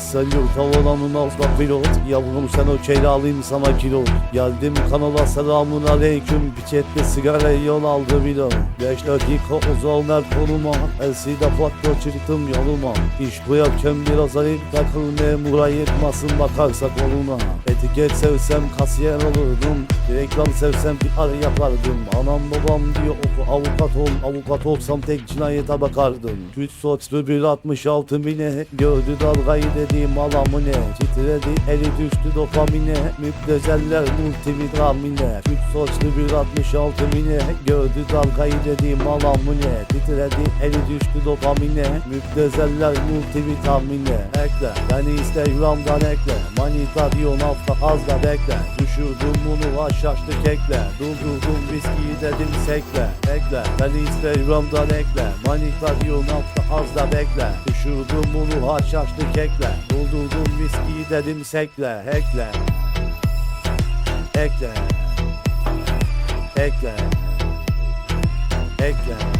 Sesleniyor tavananın altına pilot. Yavrum sen o keyli alayım sana kilo. Geldim kanala selamun aleyküm. Piçette sigara yol aldı bilo Beş dakika uzalmer konuma. Elside patla çıktım yoluma. İş bu yapken biraz ayıp takıl. Memura yetmasın bakarsa koluna Etiket sevsem kasiyer olurdum. Reklam sevsem PR yapardım. Anam babam diyor oku avukat ol Avukat olsam tek cinayete bakardım. Güç soçlu bir 66 mine. Gördü dalgayı dediğim alamı ne? Titredi eli düştü dopamine. Müptezeller multivitaminler Güç soçlu bir 66 mine. Gördü dalgayı dediğim alamı ne? Titredi eli düştü dopamine. Müptezeller multivitamine Ekle beni instagramdan ekle. Manita diyor hafta az da bekle. Düşürdüm bunu aşaştı kekle. Durdurdum viskiyi dedim sekle Ekle. Beni instagramdan ekle. Manita diyor hafta az da bekle. Düşürdüm bunu aşaştı kekle. Durdurdum viskiyi dedim sekle Ekle. Ekle. Ekle. Ekle